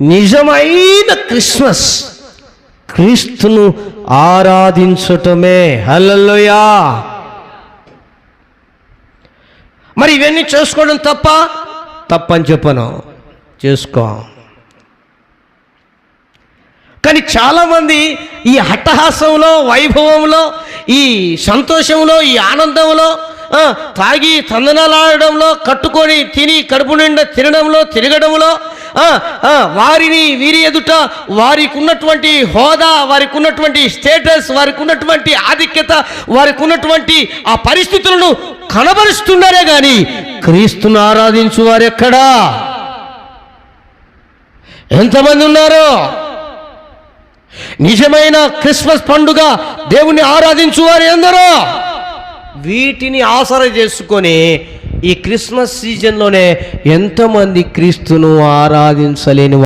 నిజమైన క్రిస్మస్. క్రీస్తును ఆరాధించటమే. హలలోయా మరి ఇవన్నీ చేసుకోవడం తప్ప? తప్పని చెప్పను. చేసుకో. కానీ చాలామంది ఈ హట్టహాసంలో వైభవంలో ఈ సంతోషంలో ఈ ఆనందంలో తాగి తందనాలాడడంలో కట్టుకొని తిని కడుపు నిండా తినడంలో తిరగడంలో వారిని వీరి ఎదుట వారికి ఉన్నటువంటి హోదా వారికి ఉన్నటువంటి స్టేటస్ వారికి ఉన్నటువంటి ఆధిక్యత వారికి ఉన్నటువంటి ఆ పరిస్థితులను కనబరుస్తున్నారే కానీ క్రీస్తును ఆరాధించు వారు ఎక్కడా ఎంతమంది ఉన్నారు? నిజమైన క్రిస్మస్ పండుగ దేవుణ్ణి ఆరాధించు వారు ఎందరో వీటిని ఆసర చేసుకొని ఈ క్రిస్మస్ సీజన్లోనే ఎంతమంది క్రీస్తును ఆరాధించలేని